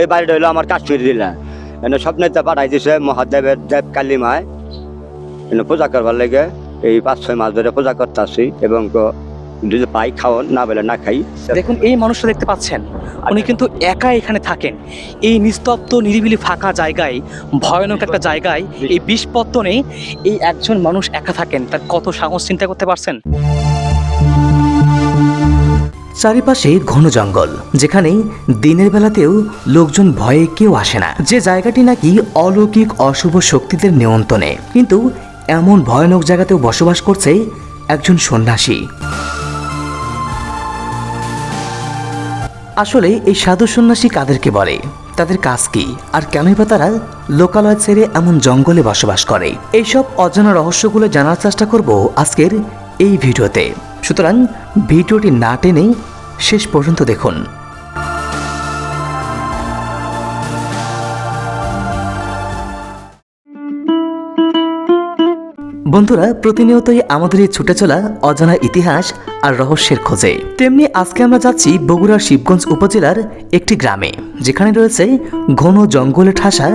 এই বাড়িটা হলো আমার কাজ কাশ্মীর জেলা এনে স্বপ্নেতে পাঠাই দিছে মহাদেবের দেব কালিমায় এনে পূজা করবার লেগে এই পাঁচ, ছয় মাস ধরে পূজা করতে আসি এবং যদি পাই খাওয়ান না বলে না খাই। দেখুন, এই মানুষটা দেখতে পাচ্ছেন, উনি কিন্তু একা এখানে থাকেন। এই নিস্তব্ধ, নিরিবিলি, ফাঁকা জায়গায়, ভয়ানক একটা জায়গায়, এই বিষপত্তনে এই একজন মানুষ একা থাকেন। তার কত সাহস চিন্তা করতে পারছেন? চারিপাশে ঘন জঙ্গল যেখানে দিনের বেলাতেও লোকজন ভয়ে কেউ আসে না। যে জায়গাটি নাকি অলৌকিক অশুভ শক্তিদের নিয়ন্ত্রণে কিন্তু এমন ভয়ানক জায়গাতেও বসবাস করছে একজন সন্ন্যাসী। আসলে এই সাধু সন্ন্যাসী কাদেরকে বলে? তাদের কাজ কি? আর কেনই বা তারা লোকালয় ছেড়ে এমন জঙ্গলে বসবাস করে? এইসব অজানা রহস্যগুলো জানার চেষ্টা করব আজকের এই ভিডিওতে। সুতরাং ভিডিওটি না টেনে শেষ পর্যন্ত দেখুন। বন্ধুরা, প্রতিনিয়তই আমাদের এই ছুটে চলা অজানা ইতিহাস আর রহস্যের খোঁজে। তেমনি আজকে আমরা যাচ্ছি বগুড়ার শিবগঞ্জ উপজেলার একটি গ্রামে, যেখানে রয়েছে ঘন জঙ্গলে ঠাসা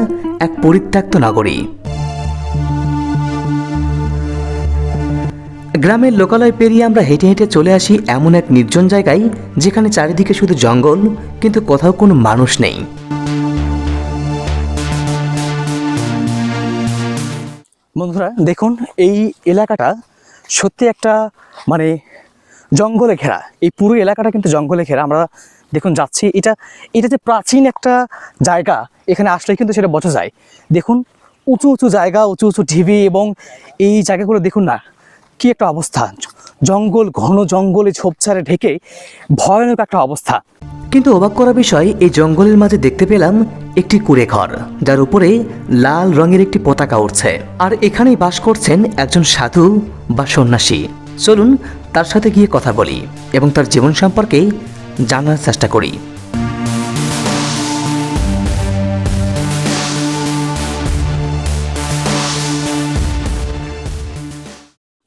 এক পরিত্যক্ত নগরী। গ্রামের লোকালয় পেরিয়ে আমরা হেঁটে হেঁটে চলে আসি এমন এক নির্জন জায়গায়, যেখানে চারিদিকে শুধু জঙ্গল, কিন্তু কোথাও কোনো মানুষ নেই। বন্ধুরা, দেখুন, এই এলাকাটা সত্যি একটা মানে জঙ্গলে ঘেরা। এই পুরো এলাকাটা কিন্তু জঙ্গলে ঘেরা। আমরা, দেখুন, যাচ্ছি। এটা এটা যে প্রাচীন একটা জায়গা, এখানে আসলে কিন্তু সেটা বোঝা যায়। দেখুন, উঁচু উঁচু জায়গা, উঁচু উঁচু ঢিবি এবং এই জায়গাগুলো দেখুন না কি একটা অবস্থা? জঙ্গল, ঘন জঙ্গলে ঝোপঝাড়ে ঢেকে ভয়ানক একটা অবস্থা। কিন্তু অবাক করা বিষয়, এই জঙ্গলের মাঝে দেখতে পেলাম একটি কুড়ে ঘর যার উপরে লাল রঙের একটি পতাকা উঠছে আর এখানেই বাস করছেন একজন সাধু বা সন্ন্যাসী। চলুন তার সাথে গিয়ে কথা বলি এবং তার জীবন সম্পর্কে জানার চেষ্টা করি।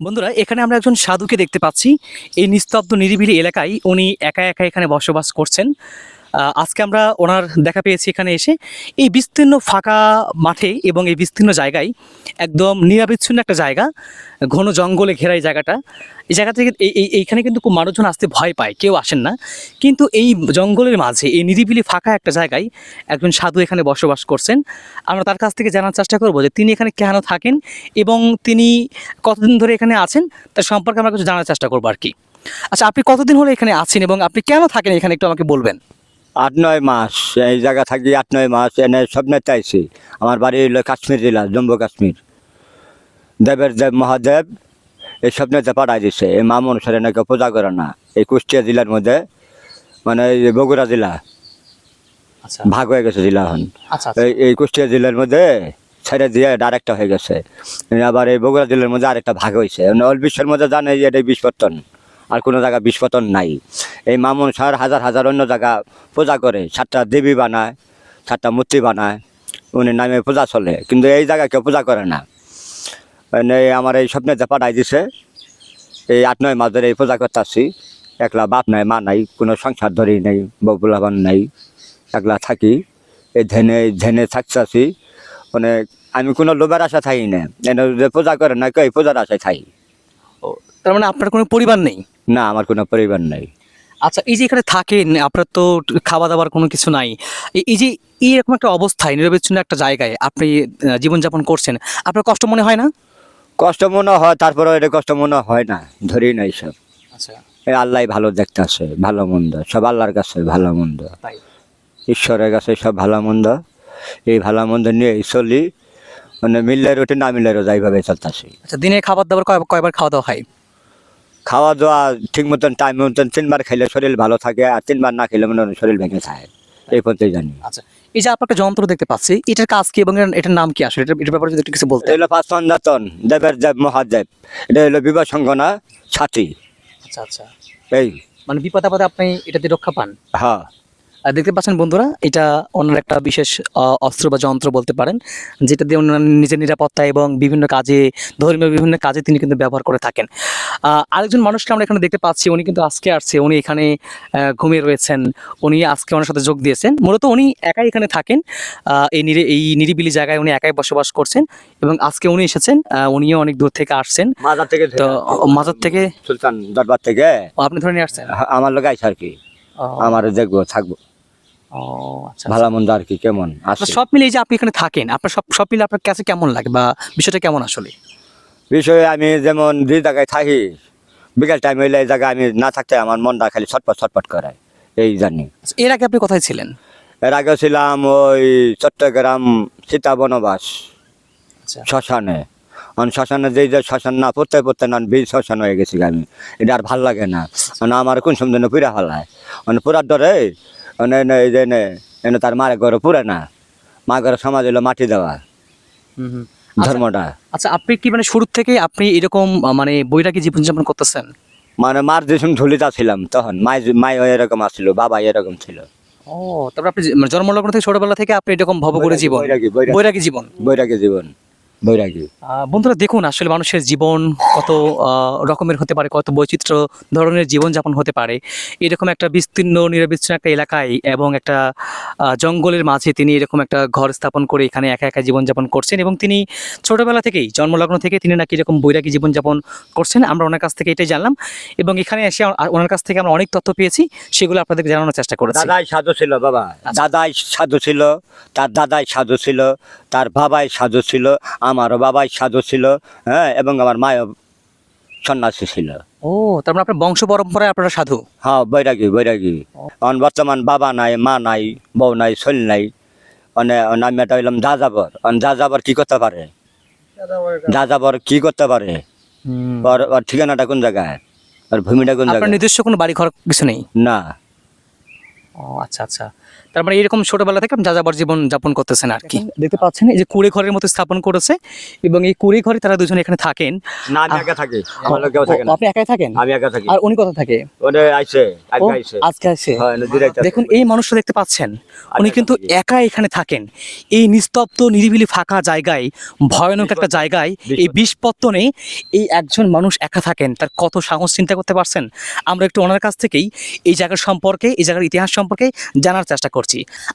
বন্ধুরা, এখানে আমরা একজন সাধুকে দেখতে পাচ্ছি। এই নিস্তব্ধ নিরিবিলি এলাকায় উনি একা একা এখানে বসবাস করছেন। আজকে আমরা ওনার দেখা পেয়েছি এখানে এসে। এই বিস্তীর্ণ ফাঁকা মাঠে এবং এই বিস্তীর্ণ জায়গায় একদম নিরাবিচ্ছিন্ন একটা জায়গা, ঘন জঙ্গলে ঘেরা এই জায়গাটা। এই জায়গা থেকে এই, এই- এইখানে কিন্তু খুব মানুষজন আসতে ভয় পায়, কেউ আসেন না। কিন্তু এই জঙ্গলের মাঝে, এই নিরিবিলি ফাঁকা একটা জায়গায় একজন সাধু এখানে বসবাস করছেন। আমরা তার কাছ থেকে জানার চেষ্টা করব যে তিনি এখানে কেন থাকেন এবং তিনি কতদিন ধরে এখানে আছেন, তার সম্পর্কে আমরা কিছু জানার চেষ্টা করব আর কি। আচ্ছা আপনি কতদিন হলে এখানে আছেন এবং আপনি কেন থাকেন এখানে একটু আমাকে বলবেন? আট নয় মাস এই জায়গা থাকি আট নয় মাস এনে স্বপ্নেতে আইছি আমার বাড়ি হলো কাশ্মীর জেলা জম্মু কাশ্মীর। দেবের দেব মহাদেব এই স্বপ্নেতে পাঠাই দিছে। এই মাম অনুসারে নাকি পূজা করে না। এই কুষ্টিয়া জেলার মধ্যে মানে এই বগুড়া জেলা আচ্ছা। ভাগ হয়ে গেছে জেলা এখন। আচ্ছা এই এই কুষ্টিয়া জেলার মধ্যে ছেড়ে দিয়ে আরেকটা হয়ে গেছে। আবার এই বগুড়া জেলার মধ্যে আরেকটা ভাগ হয়েছে অল বিশ্বের মধ্যে জানে যে এটা বিস্ফোরণ আর কোনো জায়গা বিস্ফোরণ নাই। এই মামুন সার হাজার হাজার অন্য জায়গা পূজা করে, সাতটা দেবী বানায়, সাতটা মূর্তি বানায়, উনি নামে পূজা চলে, কিন্তু এই জায়গা কেউ পূজা করে না। আমার এই স্বপ্নেতে পাঠাই দিছে, এই আট, নয় মাস ধরে এই পূজা করতে আসছি একলা বাপ নাই, মা নাই, কোনো সংসার ধরেই নেই বউলাবান নাই, একলা থাকি, এই ধ্যানে ধ্যানে থাকতে আছি মানে আমি কোনো লোভের আশা থাকি না। এনে যে পূজা করে না, কেউ পূজার আশায় থাকি। তার মানে আপনার কোনো পরিবার নেই? না আমার কোনো পরিবার নাই। আচ্ছা এই যে এখানে থাকেন আপনার তো খাওয়া দাওয়ার কোনো কিছু নাই। এই- যে এইরকম একটা অবস্থায় নিরবিচ্ছিন্ন একটা জায়গায় আপনি জীবনযাপন করছেন আপনার কষ্ট মনে হয় না? কষ্ট মনে হয় তারপরে এটা কষ্ট মনে হয় না ধরি নাই সব। আচ্ছা। এই আল্লাহ ভালো দেখতে আসে ভালো মন্দ সব আল্লাহর কাছে ভালো মন্দ। ঈশ্বরের কাছে সব ভালো মন্দ এই ভালো মন্দ নিয়ে চলি মানে মিললে রুটি না মিললে রোজা এইভাবে চলতে চলতেছি। আচ্ছা দিনে খাবার দাবার কয়- কয়বার খাওয়া দাওয়া হয়? খাওয়া দাওয়া ঠিক মতন টাইম মতন তিনবার খেলে শরীর ভালো থাকে আর তিনবার না খেলে মনে শরীর ভেঙে থাকে এই পর্যন্তই জানি। আচ্ছা এই যে আপনার যন্ত্র দেখতে পাচ্ছি এটার কাজ কি এবং এটার নাম কি আসলে? এটা- এটার ব্যাপারে যদি একটু কিছু বলতে এটা পাঁচ সন্ধ্যাতন দেবের দেব মহাদেব। এটা হলো বিবাহ সংগনা ছাতি আচ্ছা আচ্ছা। এই। মানে বিপদ আপদে আপনি এটা দিয়ে রক্ষা পান? হ্যাঁ। দেখতে পাচ্ছেন বন্ধুরা এটা ওনার একটা বিশেষ অস্ত্র বা যন্ত্র বলতে পারেন যেটা দিয়ে ওনার নিজের নিরাপত্তা এবং বিভিন্ন কাজে ধর্মীয় বিভিন্ন কাজে তিনি কিন্তু ব্যবহার করে থাকেন। আরেকজন মানুষকে আমরা এখানে দেখতে পাচ্ছি উনি কিন্তু আজকে আসছে উনি এখানে ঘুমিয়ে রয়েছেন উনি আজকে ওনার সাথে যোগ দিয়েছেন। মূলত উনি একাই এখানে থাকেন আহ, এই নিরি এই নিরিবিলি জায়গায় উনি একাই বসবাস করছেন এবং আজকে উনি এসেছেন উনিও অনেক দূর থেকে আসছেন। মাজার থেকে তো মাজার থেকে? সুলতান দরবার থেকে? আপনি ধরে নিয়ে আসছেন? আমার লোক আর কি। আমার দেখব থাকব। ভালো মন্দ আর কি কেমন? সব মিলে এই যে আপনি এখানে থাকেন আপনার সব সব মিলে আপনার কাছে কেমন লাগে বা বিষয়টা কেমন আসলে? বিষয়ে আমি যেমন যে জায়গায় থাকি বিকেল টাইম হইলে এই জায়গায় আমি না থাকতে আমার মনটা খালি ছটপট ছটপট করে এই জানি আচ্ছা, এর আগে আপনি কোথায় ছিলেন? এর আগে ছিলাম ওই চট্টগ্রাম সীতা বনবাস আচ্ছা। শ্মশানে। অন শ্মশানে যেই যে শ্মশান না পড়তে পড়তে না বীজ শ্মশান হয়ে গেছি আমি। এটা আর ভালো লাগে না। মানে আমার কোন সময় পুরা ফেলায় মানে পুরার ডরে এই যে এনে এনে তার মারে ঘরে পুরে না। মা ঘরে সমাজ হলো মাটি দেওয়া ধর্মটা। আচ্ছা আপনি কি মানে শুরু থেকে আপনি এরকম মানে বৈরাগী জীবনযাপন করতেছেন? মানে মার যেসম ঝুলিতা ছিলাম তখন মাই মাই এরকম আসছিল বাবা এরকম ছিল। ও তারপর আপনি মানে জন্মলগ্ন থেকে ছোটবেলা থেকে আপনি এরকম ভবঘুরে জীবন? বৈরাগী, বৈরাগী। বৈরাগী জীবন? বৈরাগী জীবন? বৈরাগী। বন্ধুরা দেখুন আসলে মানুষের জীবন কত রকমের হতে পারে কত বৈচিত্র্য ধরনের জীবনযাপন হতে পারে। এরকম একটা বিস্তীর্ণ নিরবিচ্ছিন্ন একটা এলাকায় এবং একটা জঙ্গলের মাঝে তিনি এরকম একটা ঘর স্থাপন করে এখানে একা একা জীবনযাপন করছেন এবং তিনি ছোটবেলা থেকেই জন্মলগ্ন থেকে তিনি নাকি এরকম বৈরাগী জীবনযাপন করছেন আমরা ওনার কাছ থেকে এটাই জানলাম। এবং এখানে এসে ওনার কাছ থেকে আমরা অনেক তথ্য পেয়েছি সেগুলো আপনাদের জানানোর চেষ্টা করেছি। দাদাই সাধু ছিল বাবা। দাদাই সাধু ছিল তার দাদাই সাধু ছিল তার বাবাই সাধু ছিল আমারও বাবাই সাধু ছিল হ্যাঁ এবং আমার মায়ও সন্ন্যাসী ছিল। ও তার মানে আপনার বংশ পরম্পরায় আপনারা সাধু? হ্যাঁ বৈরাগী বৈরাগী। অন বর্তমান বাবা নাই মা নাই বউ নাই শৈল নাই। অনে আমি এটা হইলাম যা যাবর অন যা যাবর কি করতে পারে? যা যাবর কি করতে পারে? ওর ওর ঠিকানাটা কোন জায়গায়? ওর ভূমিটা কোন জায়গায়? নিজস্ব কোনো বাড়ি ঘর কিছু নেই? না। ও আচ্ছা আচ্ছা। তার মানে এরকম ছোটবেলা থেকে আপনি যাযাবর জীবন যাপন করতেছেন আর কি। দেখতে পাচ্ছেন এই যে কুড়ে ঘরের মতো স্থাপন করেছে এবং এই কুড়ে ঘরে তারা দুজন এখানে থাকেন। না আমি একা থাকি আমার লোক কেউ থাকে না। আপনি একাই থাকেন? আমি একা থাকি। আর উনি কোথা থাকে? ওরে আইছে ও, আইছে আজকে হ্যাঁ ডিরেক্ট দেখুন এই মানুষটা দেখতে পাচ্ছেন উনি কিন্তু একা এখানে থাকেন। এই নিস্তব্ধ নিরিবিলি ফাঁকা জায়গায় ভয়ানক একটা জায়গায় এই বিষপত্তনে এই একজন মানুষ একা থাকেন। তার কত সাহস চিন্তা করতে পারছেন? আমরা একটু ওনার কাছ থেকেই এই জায়গার সম্পর্কে এই জায়গার ইতিহাস সম্পর্কে জানার চেষ্টা করছি।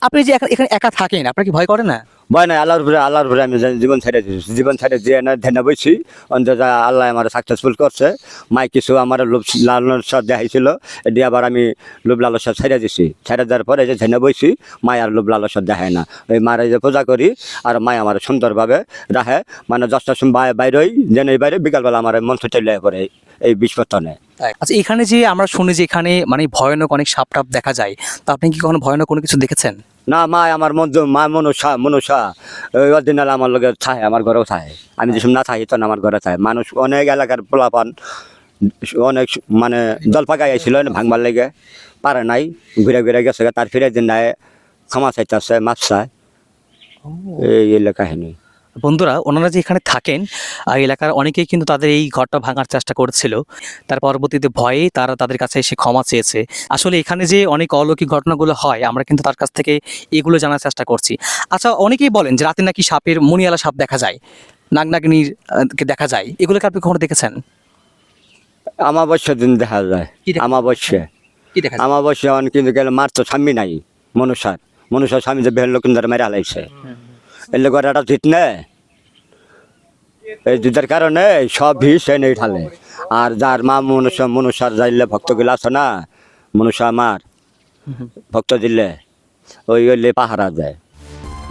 আপনি যে এখানে একা থাকেন, আপনার কি ভয় করে না? ভয় নাই, আল্লাহর উপরে আল্লাহর উপরে আমি জীবন ছেড়ে জীবন ছেড়ে দিয়ে না ধ্যানে বইছি। অন্তত আল্লাহ আমার সাকসেসফুল করছে। মাই কিছু আমার লোভ লালসা দেখাইছিল। এটি আবার আমি লোভ লালসা ছেড়ে দিছি। ছেড়ে দেওয়ার পরে যে ধ্যানে বইছি, মাই আর লোভ লালসা দেখায় না। ওই মারে যে পূজা করি, আর মাই আমার সুন্দরভাবে রাখে। মানে দশটার সময় বাইরেই যেন বাইরে বিকালবেলা আমার মঞ্চ চলে পড়ে। এই বিস্ফোরণে। আচ্ছা এখানে যে আমরা শুনি যে এখানে মানে ভয়ানক অনেক সাপ টাপ দেখা যায় তা আপনি কি কখনো ভয়ানক কোনো কিছু দেখেছেন? না মা আমার মন মা মনুষা ওই অদিনাল আমার লগে থাকে আমার ঘরেও থাকে আমি যেসব না থাকি তখন আমার ঘরে থাকে মানুষ অনেক এলাকার পোলাপান অনেক মানে জল পাকাই আইছিল ভাঙবার লেগে। পারে নাই ঘুরে ঘুরে গেছে। তার ফিরে দিন নাই ক্ষমা চাইতেছে মাছ চায়। এই এলাকা বন্ধুরা ওনারা যে এখানে থাকেন এলাকার অনেকেই কিন্তু তাদের এই ঘরটা ভাঙার চেষ্টা করেছিল। তার পরবর্তীতে ভয়ে তারা তাদের কাছে এসে ক্ষমা চেয়েছে। আসলে এখানে যে অনেক অলৌকিক ঘটনাগুলো হয় আমরা কিন্তু তার কাছ থেকে এগুলো জানার চেষ্টা করছি। আচ্ছা অনেকেই বলেন যে রাতে নাকি সাপের মনিয়ালা সাপ দেখা যায় নাগনাগিনীর দেখা যায়। এগুলোকে আপনি কখনো দেখেছেন? আমাবস্যা দিন দেখা যায়। আমাবস্যা। কি দেখা আমাবস্যা কিন্তু গেলে মার তো স্বামী নাই মনুষার মনুষার স্বামী যে বেহের লোক মেরে হালাইছে এর গড়াটা ঠিক জিত নে এই দুধের কারণে সব ভিড় সে নেই ঠালে। আর যার মা মনুষ্য মনুষ্যার যাইলে ভক্তগুলো আছে না? মনুষ্য আমার ভক্ত দিলে। ওই পাহারা দেয়।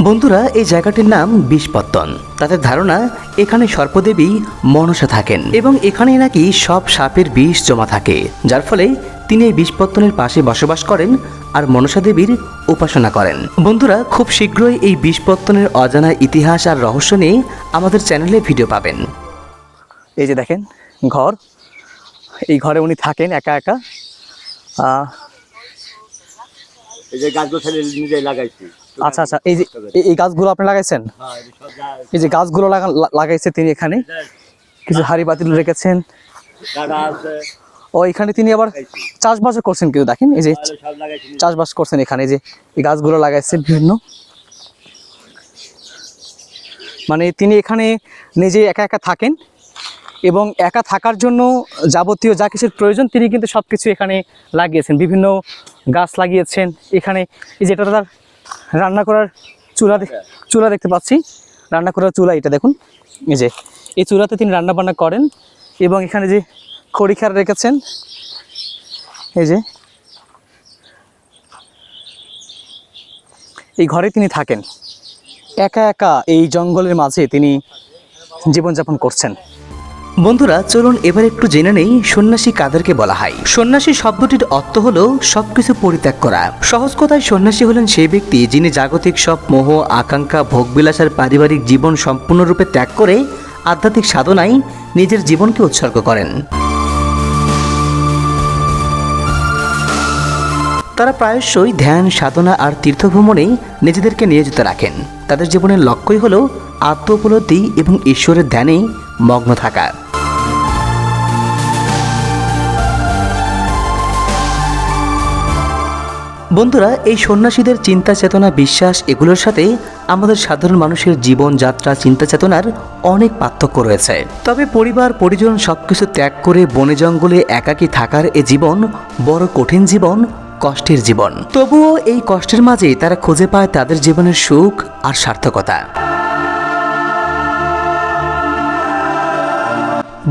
বন্ধুরা, এই জায়গাটির নাম বিষপত্তন। তাদের ধারণা, এখানে সর্পদেবী মনসা থাকেন এবং এখানে নাকি সব সাপের বিষ জমা থাকে। যার ফলে তিনি এই বিষপত্তনের পাশে বসবাস করেন আর মনসা দেবীর উপাসনা করেন। বন্ধুরা, খুব শীঘ্রই এই বিষপত্তনের অজানা ইতিহাস আর রহস্য নিয়ে আমাদের চ্যানেলে ভিডিও পাবেন। এই যে দেখেন, ঘর। এই ঘরে উনি থাকেন একা একা। এই যে গাছগুলো নিজে লাগাইছি। আচ্ছা আচ্ছা এই যে এই- গাছগুলো আপনি লাগাইছেন? এই যে গাছগুলো লাগাইছে তিনি এখানে? কিছু হাড়ি বাতিল রেখেছেন? ও ও এখানে তিনি আবার চাষবাসও করছেন কিন্তু দেখেন এই যে চাষবাস করছেন এখানে যে এই গাছগুলো লাগাইছে বিভিন্ন। মানে তিনি এখানে নিজে একা একা থাকেন এবং একা থাকার জন্য যাবতীয় যা কিছুর প্রয়োজন তিনি কিন্তু সব কিছু এখানে লাগিয়েছেন বিভিন্ন গাছ লাগিয়েছেন। এখানে এই যেটা তার রান্না করার চুলা দে- চুলা দেখতে পাচ্ছি। রান্না করার চুলা এটা দেখুন। এই যে এই চুলাতে তিনি রান্না বান্না করেন এবং এখানে যে খড়িখার রেখেছেন এই যে এই ঘরে তিনি থাকেন। একা একা এই জঙ্গলের মাঝে তিনি জীবনযাপন করছেন। বন্ধুরা, চলুন এবার একটু জেনে নেই সন্ন্যাসী কাদেরকে বলা হয়। সন্ন্যাসী শব্দটির অর্থ হলো সবকিছু পরিত্যাগ করা। সহজ কথায় সন্ন্যাসী হলেন সেই ব্যক্তি যিনি জাগতিক সব মোহ, আকাঙ্ক্ষা, ভোগবিলাস আর পারিবারিক জীবন সম্পূর্ণরূপে ত্যাগ করে আধ্যাত্মিক সাধনায় নিজের জীবনকে উৎসর্গ করেন। তারা প্রায়শই ধ্যান, সাধনা আর তীর্থভ্রমণে নিজেদেরকে নিয়োজিত রাখেন। তাদের জীবনের লক্ষ্যই হল আত্ম উপলব্ধি এবং ঈশ্বরের ধ্যানে মগ্ন থাকা। বন্ধুরা, এই সন্ন্যাসীদের চিন্তা চেতনা, বিশ্বাস এগুলোর সাথে আমাদের সাধারণ মানুষের জীবনযাত্রা চিন্তা চেতনার অনেক পার্থক্য রয়েছে। তবে পরিবার, পরিজন সবকিছু ত্যাগ করে বনে জঙ্গলে একাকী থাকার এ জীবন বড় কঠিন জীবন, কষ্টের জীবন। তবুও এই কষ্টের মাঝে তারা খুঁজে পায় তাদের জীবনের সুখ আর সার্থকতা।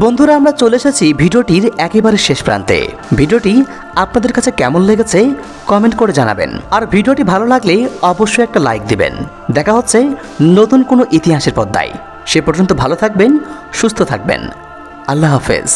বন্ধুরা, আমরা চলে এসেছি ভিডিওটির একেবারে শেষ প্রান্তে। ভিডিওটি আপনাদের কাছে কেমন লেগেছে কমেন্ট করে জানাবেন। আর ভিডিওটি ভালো লাগলে অবশ্যই একটা লাইক দিবেন। দেখা হচ্ছে নতুন কোনো ইতিহাসের পদ্মায় সে পর্যন্ত ভালো থাকবেন, সুস্থ থাকবেন। আল্লাহ হাফেজ।